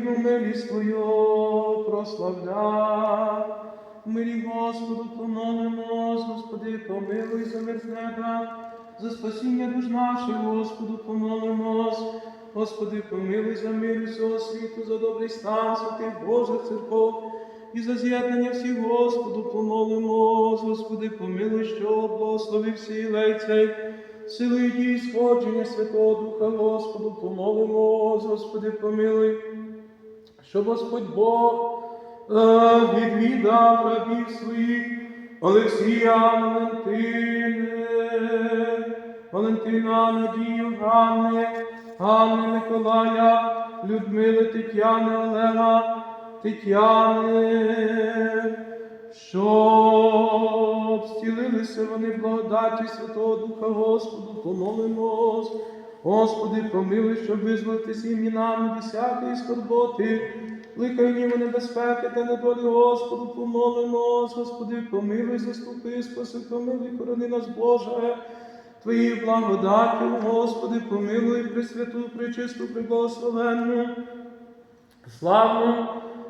невірну милість Твою прославля. Мирі Господу помолимось, Господи, помилуй за мир з неба, за спасіння душ наших, Господу, помолимось. Господи, помилуй за мир усього світу, за добрий стан святих Божих церков і за з'єднання всіх, Господу, помолимось. Господи, помилуй, що благословив всі лейцей, силою дій сходження Святого Духа, Господу, помолимось, Господи, помилуй, щоб Господь Бог е, відвідав рабів своїх Олексія Валентини, Валентина Надію Ганни, Ганни Миколая, Людмили Тетяни Олега, Тетяни, щоб зцілилися вони благодаті Святого Духа Господу, помолимось. Господи, помилуй, щоб визволитися іменами десятої скорботи, лиха й німо небезпеки та недолі Господу, помолимось. Господи, помилуй, заступи, спаси, помилуй, хорони нас, Боже. Твоєю благодаттю, Господи, помилуй, Пресвяту, пречисту, преблагословенну, славну,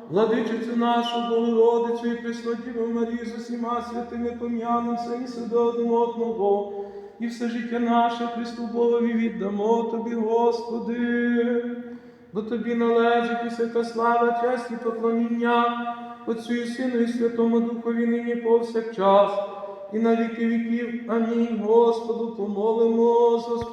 владичицю нашу, Богородицю і Преснодіву Марію з усіма святими пом'янемся і себе одного, і все життя наше Христу Богові віддамо Тобі, Господи. бо Тобі належить всяка слава, честь і поклоніння Отцю і Сину і Святому Духові нині повсякчас, і на віки віків. Амінь. Господу. Господи.